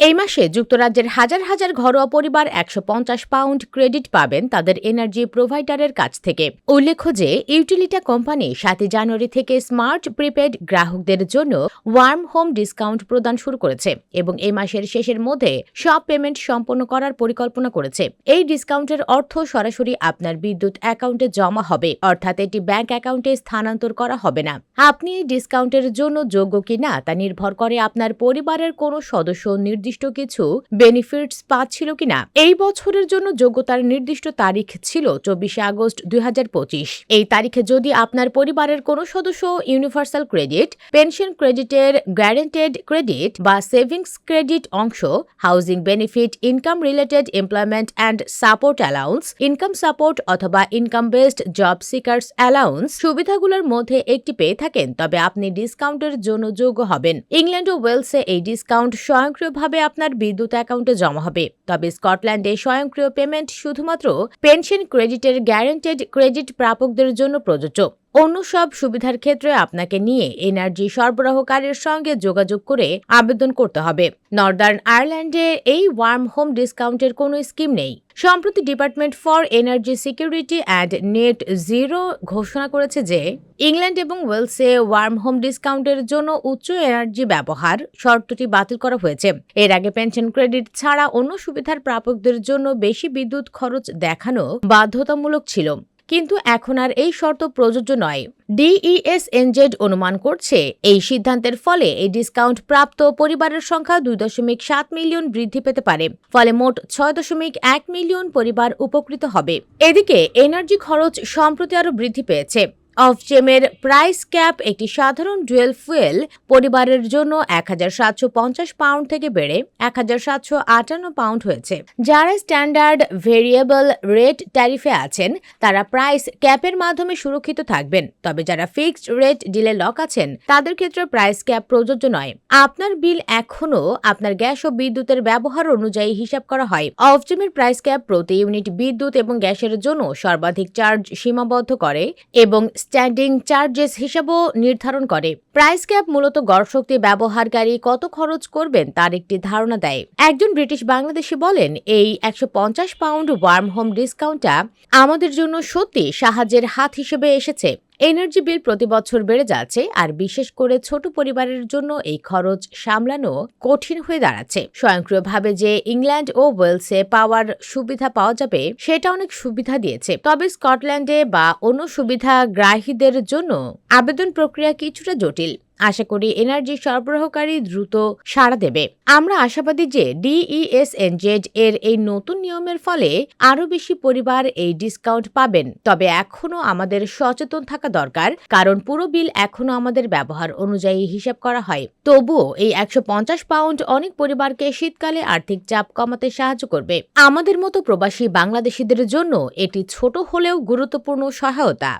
এই মাসে যুক্তরাজ্যের হাজার হাজার ঘরোয়া পরিবার একশো পঞ্চাশ পাউন্ড ক্রেডিট পাবেন তাদের এনার্জি প্রোভাইডারের কাছ থেকে। উল্লেখ্য যে, ইউটিলিটা কোম্পানি সাতই জানুয়ারি থেকে স্মার্ট প্রিপেড গ্রাহকদের জন্য ওয়ার্ম হোম ডিসকাউন্ট প্রদান শুরু করেছে এবং এই মাসের শেষের মধ্যে সব পেমেন্ট সম্পন্ন করার পরিকল্পনা করেছে। এই ডিসকাউন্টের অর্থ সরাসরি আপনার বিদ্যুৎ অ্যাকাউন্টে জমা হবে, অর্থাৎ এটি ব্যাংক অ্যাকাউন্টে স্থানান্তর করা হবে না। আপনি এই ডিসকাউন্টের জন্য যোগ্য কিনা তা নির্ভর করে আপনার পরিবারের কোনো সদস্য নির্দিষ্ট কিছু বেনিফিটস পাচ্ছিল কিনা? এই বছরের জন্য যোগ্যতার নির্দিষ্ট তারিখ ছিল চব্বিশে আগস্ট দুই হাজার পঁচিশ। এই তারিখে যদি আপনার পরিবারের কোনো সদস্য ইউনিভার্সাল ক্রেডিট পেনশন ক্রেডিটের গ্যারেন্টেড ক্রেডিট বা সেভিংস ক্রেডিট অংশ housing benefit income related employment and support allowance income support অথবা income based job seekers allowance সুবিধাগুলোর মধ্যে একটি পেয়ে থাকেন, তবে আপনি ডিসকাউন্টের জন্য যোগ্য হবেন। ইংল্যান্ড ও ওয়েলসে এই ডিসকাউন্ট স্বয়ংক্রিয়ভাবে আপনার বিদ্যুৎ অ্যাকাউন্টে জমা হবে। তবে স্কটল্যান্ডে স্বয়ংক্রিয় পেমেন্ট শুধুমাত্র পেনশন ক্রেডিটের গ্যারান্টেড ক্রেডিট প্রাপকদের জন্য প্রযোজ্য। অন্য সব সুবিধার ক্ষেত্রে আপনাকে নিয়ে এনার্জি সরবরাহকারীর সঙ্গে যোগাযোগ করে আবেদন করতে হবে। নর্দার্ন আয়ারল্যান্ডে এই ওয়ার্ম হোম ডিসকাউন্টের কোনো স্কিম নেই। সম্প্রতি department for energy security and net zero ঘোষণা করেছে যে, ইংল্যান্ড এবং ওয়েলসে ওয়ার্ম হোম ডিসকাউন্টের জন্য উচ্চ এনার্জি ব্যবহার শর্তটি বাতিল করা হয়েছে। এর আগে পেনশন ক্রেডিট ছাড়া অন্য সুবিধার প্রাপকদের জন্য বেশি বিদ্যুৎ খরচ দেখানো বাধ্যতামূলক ছিল। কিন্তু এখন আর এই শর্ত প্রযোজ্য নয়। ডিইএসএনজেড অনুমান করছে, এই সিদ্ধান্তের ফলে এই ডিসকাউন্ট প্রাপ্ত পরিবারের সংখ্যা দুই দশমিক সাত মিলিয়ন বৃদ্ধি পেতে পারে, ফলে মোট ছয় দশমিক এক মিলিয়ন পরিবার উপকৃত হবে। এদিকে এনার্জি খরচ সম্প্রতি আরও বৃদ্ধি পেয়েছে। অফজেমের প্রাইস ক্যাপ একটি সাধারণ ডুয়েল ফুয়েল পরিবারের জন্য এক হাজার সাতশো পঞ্চাশ পাউন্ড থেকে বেড়ে এক হাজার সাতশো আটান্ন পাউন্ড হয়েছে। যারা স্ট্যান্ডার্ড ভেরিয়েবল রেট ট্যারিফে আছেন, তারা প্রাইস ক্যাপের মাধ্যমে সুরক্ষিত থাকবেন। তবে যারা ফিক্সড রেট ডিলে লক আছেন, তাদের ক্ষেত্রে প্রাইস ক্যাপ প্রযোজ্য নয়। আপনার বিল এখনও আপনার গ্যাস ও বিদ্যুতের ব্যবহার অনুযায়ী হিসাব করা হয়। অফজেমের প্রাইস ক্যাপ প্রতি ইউনিট বিদ্যুৎ এবং গ্যাসের জন্য সর্বাধিক চার্জ সীমাবদ্ধ করে এবং স্ট্যান্ডিং চার্জেস হিসাবও নির্ধারণ করে। প্রাইস ক্যাপ মূলত গড় শক্তি ব্যবহারকারী কত খরচ করবেন তার একটি ধারণা দেয়। একজন ব্রিটিশ বাংলাদেশি বলেন, এই একশো পঞ্চাশ পাউন্ড ওয়ার্ম হোম ডিসকাউন্টটা আমাদের জন্য সত্যি সাহায্যের হাত হিসেবে এসেছে। এনার্জি বিল প্রতি বছর বেড়ে যাচ্ছে, আর বিশেষ করে ছোট পরিবারের জন্য এই খরচ সামলানো কঠিন হয়ে দাঁড়াচ্ছে। স্বয়ংক্রিয়ভাবে যে ইংল্যান্ড ও ওয়েলসে পাওয়ার সুবিধা পাওয়া যাবে, সেটা অনেক সুবিধা দিয়েছে। তবে স্কটল্যান্ডে বা অন্য সুবিধা গ্রাহীদের জন্য আবেদন প্রক্রিয়া কিছুটা জটিল। আশা করি এনার্জি সরবরাহকারী দ্রুত সাড়া দেবে। আমরা আশাবাদী যে ডিইএসএনজেড এর এই নতুন নিয়মের ফলে আরও বেশি পরিবার এই ডিসকাউন্ট পাবেন। তবে এখনও আমাদের সচেতন থাকা দরকার, কারণ পুরো বিল এখনও আমাদের ব্যবহার অনুযায়ী হিসাব করা হয়। তবুও এই একশো পঞ্চাশ পাউন্ড অনেক পরিবারকে শীতকালে আর্থিক চাপ কমাতে সাহায্য করবে। আমাদের মতো প্রবাসী বাংলাদেশিদের জন্য এটি ছোট হলেও গুরুত্বপূর্ণ সহায়তা।